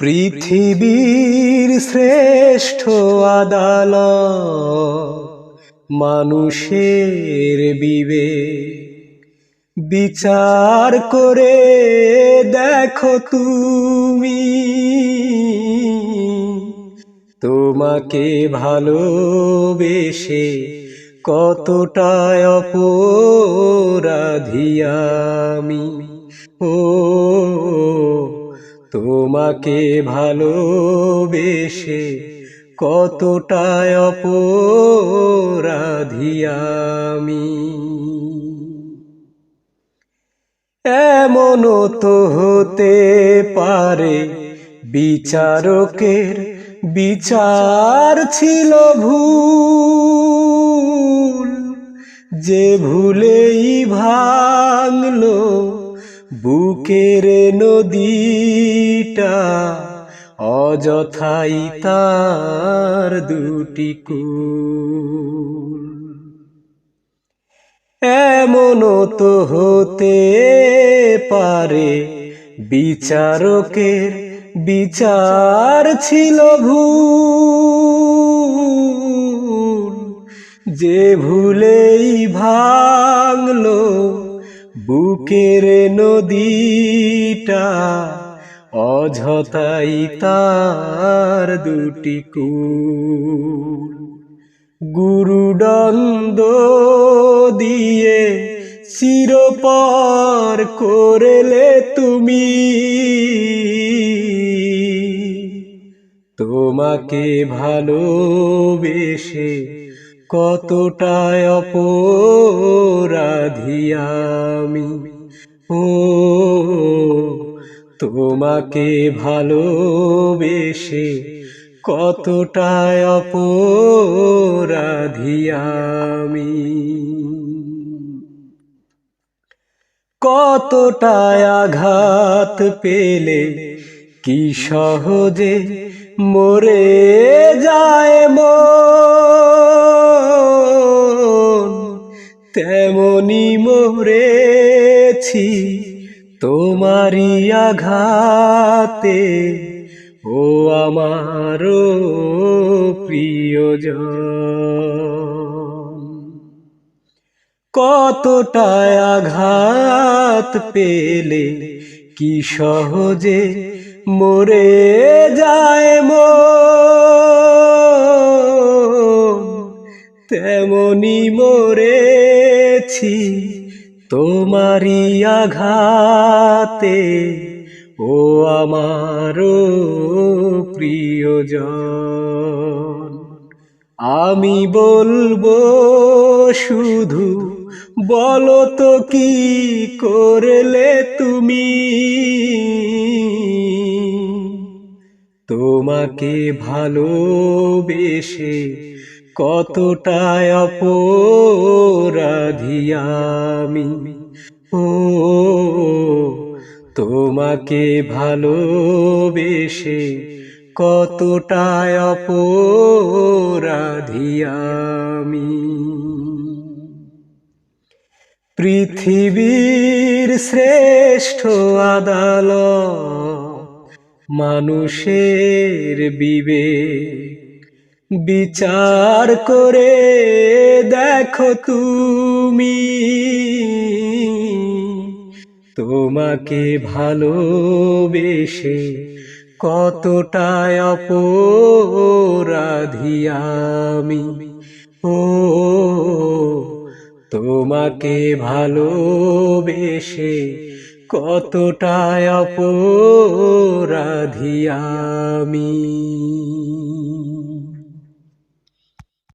পৃথিবীর শ্রেষ্ঠ আদালত, মানুষের বিবেক। বিচার করে দেখো তুমি, তোমাকে ভালোবেসে কতটা অপরাধী আমি। ও তোমাকে ভালোবেসে কতটা অপরাধী আমি। এমনও তো হতে পারে বিচারকের বিচার ছিল ভুল, যে ভুলেই ভাঙলো বুকের নদীটা অযথাই তার দুটি কুল। এমনও তো হতে পারে, বিচারকের বিচার ছিল ভুল। যে ভুলেই ভাঙলো বুকের নদীটা অযথাই তার দুটি কুল। গুরুদণ্ড দিয়ে চিরপর করলে তুমি। তোমাকে ভালোবেসে কতটা অপরাধী আমি। ও, তোমাকে ভালোবেসে কতটা অপরাধী আমি। কতটা আঘাত পেলে কি সহজে মরে যায় মন? তেমনি মরেছি তোমারই আঘাতে। ও আমার প্রিয়জন। কতটা আঘাত পেলে কি সহজে মরে যায় মন? তেমনি মরেছি তোমারই আঘাতে, ও আমার প্রিয়জন। আমি বলব শুধু বলো তো কি করলে তুমি? তোমাকে ভালোবেসে কতটা অপরাধী আমি। ও তোমাকে ভালোবেসে কতটা অপরাধী আমি। পৃথিবীর শ্রেষ্ঠ আদালত মানুষের বিবেক বিচার করে দেখো তুমি। তোমাকে ভালোবেসে কতটা অপরাধী আমি। ও, তোমাকে ভালোবেসে কতটা অপরাধী আমি।